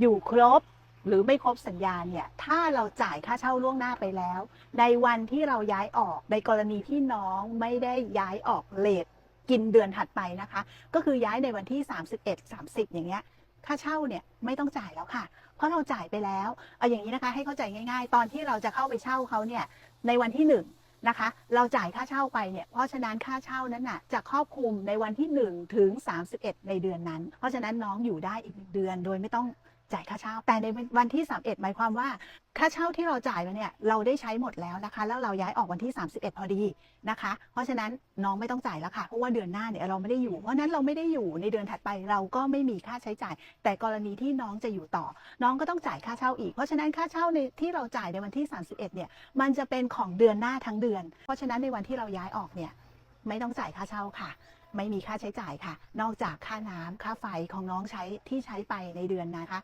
อยู่ครบหรือไม่ครบสัญญาเนี่ยถ้าเราจ่ายค่าเช่าล่วงหน้าไปแล้ว ในวันที่เราย้ายออกในกรณีที่น้องไม่ได้ย้ายออกเลทกินเดือนถัดไปนะคะ ก็คือย้ายในวันที่ 31 30 อย่างเงี้ยค่าเช่าเนี่ยไม่ต้องจ่ายแล้วค่ะ เพราะเราจ่ายไปแล้วเอาอย่างนี้นะคะให้เข้าใจง่าย ๆ ตอนที่เราจะเข้าไปเช่าเขาเนี่ยในวันที่หนึ่งนะคะ เราจ่ายค่าเช่าไปเนี่ย เพราะฉะนั้นค่าเช่านั้นน่ะจะครอบคลุมในวันที่ 1 ถึง 31 ในเดือนนั้น เพราะฉะนั้นน้องอยู่ได้อีกหนึ่งเดือนโดยไม่ต้อง จ่ายค่าเช่า แต่ในวันที่ 31 หมายความว่า ค่าเช่าที่เราจ่ายมาเนี่ยเราได้ใช้หมดแล้วนะคะ แล้วเราย้ายออกวันที่ 31 พอดีนะคะ เพราะฉะนั้นน้องไม่ต้องจ่ายแล้วค่ะ เพราะว่าเดือนหน้าเนี่ยเราไม่ได้อยู่ เพราะฉะนั้นเราไม่ได้อยู่ในเดือนถัดไปเราก็ไม่มีค่าใช้จ่าย แต่กรณีที่น้องจะอยู่ต่อ น้องก็ต้องจ่ายค่าเช่าอีก เพราะฉะนั้นค่าเช่าในที่เราจ่ายในวันที่ 31 เนี่ย มันจะเป็นของเดือนหน้าทั้งเดือน เพราะฉะนั้นในวันที่เราย้ายออกเนี่ยไม่ต้องจ่ายค่าเช่าค่ะไม่มีค่าใช้จ่ายค่ะ นอกจากค่าน้ำค่าไฟของน้องใช้ที่ใช้ไปในเดือนนะคะ